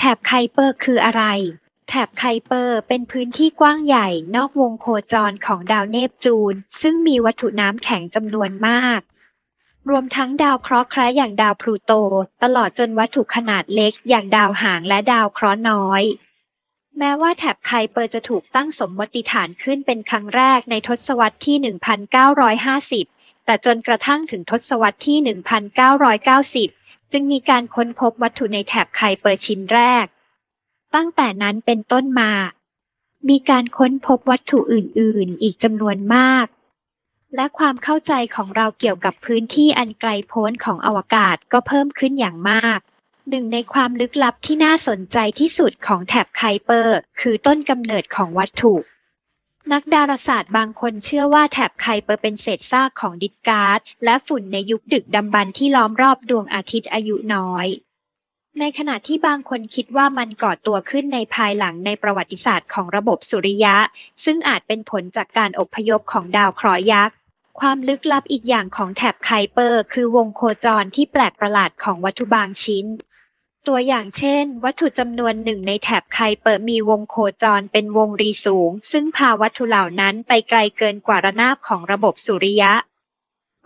แถบไคเปอร์คืออะไร แถบไคเปอร์เป็นพื้นที่กว้างใหญ่นอกวงโคจรของดาวเนปจูน ซึ่งมีวัตถุน้ำแข็งจำนวนมาก รวมทั้งดาวเคราะห์คล้ายอย่างดาวพลูโต ตลอดจนวัตถุขนาดเล็กอย่างดาวหางและดาวเคราะห์น้อยแม้ว่าแถบไคเปอร์จะถูกตั้งสมมติฐานขึ้นเป็นครั้งแรกในทศวรรษที่ 1950 แต่จนกระทั่งถึงทศวรรษที่ 1990 จึงมีการค้นพบวัตถุในแถบไคเปอร์ชิ้นแรก ตั้งแต่นั้นเป็นต้นมา มีการค้นพบวัตถุอื่น ๆ อีกจำนวนมาก และความเข้าใจของเราเกี่ยวกับพื้นที่อันไกลโพ้นของอวกาศก็เพิ่มขึ้นอย่างมาก หนึ่งในความลึกลับที่น่าสนใจที่สุดของแถบไคเปอร์ คือต้นกำเนิดของวัตถุ นักดาราศาสตร์บางคนเชื่อว่าแถบไคเปอร์เป็นเศษซากของดิสการ์ดและฝุ่นในยุคดึกดำบรรพ์ที่ล้อมรอบดวงอาทิตย์อายุน้อย ในขณะที่บางคนคิดว่ามันก่อตัวขึ้นในภายหลังในประวัติศาสตร์ของระบบสุริยะ ซึ่งอาจเป็นผลจากการอพยพของดาวเคราะห์ยักษ์ความลึกลับอีกอย่างของแถบไคเปอร์ คือวงโคจรที่แปลกประหลาดของวัตถุบางชิ้น ตัวอย่างเช่น วัตถุจำนวนหนึ่งในแถบไคเปอร์มีวงโคจรเป็นวงรีสูง ซึ่งพาวัตถุเหล่านั้นไปไกลเกินกว่าระนาบของระบบสุริยะ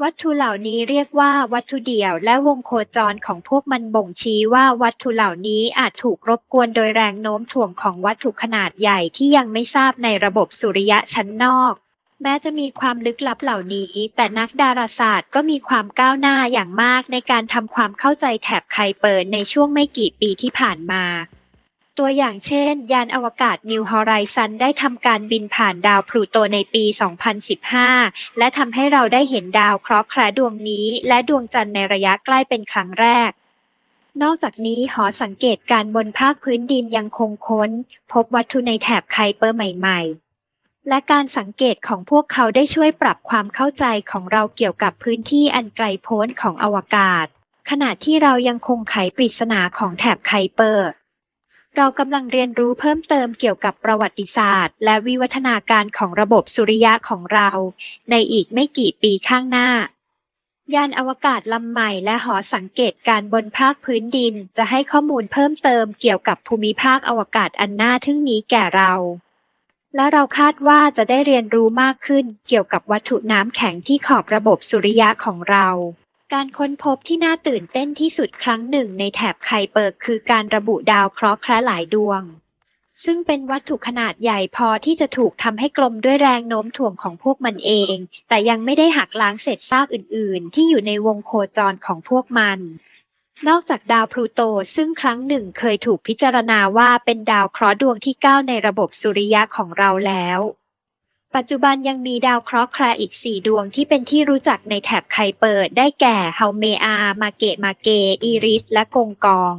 วัตถุเหล่านี้เรียกว่าวัตถุเดี่ยวและวงโคจรของพวกมันบ่งชี้ว่าวัตถุเหล่านี้อาจถูกรบกวนโดยแรงโน้มถ่วงของวัตถุขนาดใหญ่ที่ยังไม่ทราบในระบบสุริยะชั้นนอก แม้จะมีความลึกลับเหล่านี้ แต่นักดาราศาสตร์ก็มีความก้าวหน้าอย่างมากในการทำความเข้าใจแถบไคเปอร์ในช่วงไม่กี่ปีที่ผ่านมา ตัวอย่างเช่น ยานอวกาศ New Horizon ได้ทำการบินผ่านดาวพลูโตในปี 2015 และทำให้เราได้เห็นดาวเคราะห์แคระดวงนี้ และดวงจันทร์ในระยะใกล้เป็นครั้งแรกนอกจากนี้หอสังเกตการบนภาคพื้นดินยังคงค้น พบวัตถุในแถบไคเปอร์ใหม่ ๆ และการสังเกตของพวกเขาได้ช่วยปรับความเข้าใจของเราเกี่ยวกับพื้นที่อันไกลโพ้นของอวกาศ ขณะที่เรายังคงไขปริศนาของแถบไคเปอร์ เรากำลังเรียนรู้เพิ่มเติมเกี่ยวกับประวัติศาสตร์ และวิวัฒนาการของระบบสุริยะของเรา ในอีกไม่กี่ปีข้างหน้ายานอวกาศลำใหม่และหอสังเกตการบนภาคพื้นดินจะให้ข้อมูลเพิ่มเติมเกี่ยวกับภูมิภาคอวกาศอันน่าทึ่งนี้แก่เรา และเราคาดว่าจะได้เรียนรู้มากขึ้นเกี่ยวกับวัตถุน้ำแข็งที่ขอบระบบสุริยะของเรา การค้นพบที่น่าตื่นเต้นที่สุดครั้งหนึ่งในแถบไคเปอร์คือการระบุดาวเคราะห์แคระหลายดวง ซึ่งเป็นวัตถุขนาดใหญ่พอที่จะถูกทำให้กลมด้วยแรงโน้มถ่วงของพวกมันเอง แต่ยังไม่ได้หักล้างเศษซากอื่น ๆ ที่อยู่ในวงโคจรของพวกมัน นอกจากดาวพลูโตซึ่งครั้งหนึ่งเคยถูกพิจารณาว่าเป็นดาวเคราะห์ดวงที่ 9 ในระบบสุริยะของเราแล้ว ปัจจุบันยังมีดาวเคราะห์แคระอีก 4 ดวงที่เป็นที่รู้จักในแถบไคเปอร์ได้แก่เฮาเมอา มาเกตมาเก อีริส และกงกอง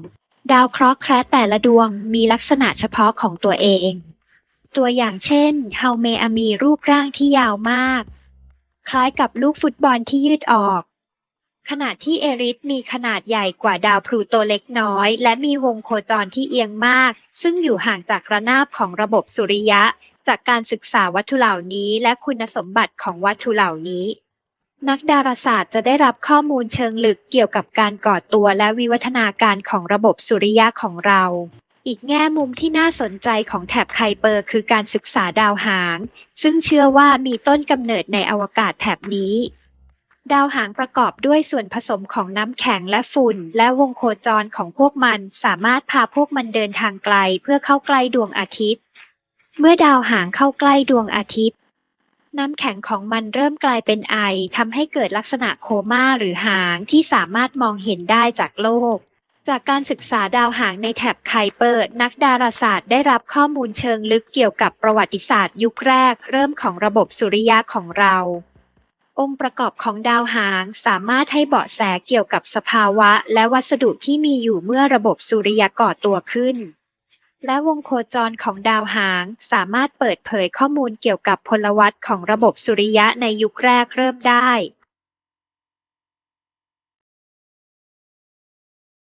ดาวเคราะห์แคระแต่ละดวงมีลักษณะเฉพาะของตัวเอง ตัวอย่างเช่นเฮาเมอามีรูปร่างที่ยาวมาก คล้ายกับลูกฟุตบอลที่ยืดออก ขณะที่เอริสมีขนาดใหญ่กว่าดาวพลูโตเล็กน้อย และมีวงโคจรที่เอียงมาก ซึ่งอยู่ห่างจากระนาบของระบบสุริยะ จากการศึกษาวัตถุเหล่านี้ และคุณสมบัติของวัตถุเหล่านี้ นักดาราศาสตร์จะได้รับข้อมูลเชิงลึกเกี่ยวกับการก่อตัวและวิวัฒนาการของระบบสุริยะของเรา อีกแง่มุมที่น่าสนใจของแถบไคเปอร์ คือการศึกษาดาวหาง ซึ่งเชื่อว่ามีต้นกำเนิดในอวกาศแถบนี้ ดาวหางประกอบด้วยส่วนผสมของน้ำแข็งและฝุ่น และวงโคจรของพวกมันสามารถพาพวกมันเดินทางไกลเพื่อเข้าใกล้ดวงอาทิตย์ เมื่อดาวหางเข้าใกล้ดวงอาทิตย์ น้ำแข็งของมันเริ่มกลายเป็นไอทำให้เกิดลักษณะโคม่าหรือหางที่สามารถมองเห็นได้จากโลก จากการศึกษาดาวหางในแถบไคเปอร์นักดาราศาสตร์ได้รับข้อมูลเชิงลึกเกี่ยวกับประวัติศาสตร์ยุคแรกเริ่มของระบบสุริยะของเรา องค์ประกอบของดาวหางสามารถให้เบาะแสเกี่ยวกับสภาวะและวัสดุที่มีอยู่เมื่อระบบสุริยะก่อตัวขึ้น และวงโคจรของดาวหางสามารถเปิดเผยข้อมูลเกี่ยวกับพลวัตของระบบสุริยะในยุคแรกเริ่มได้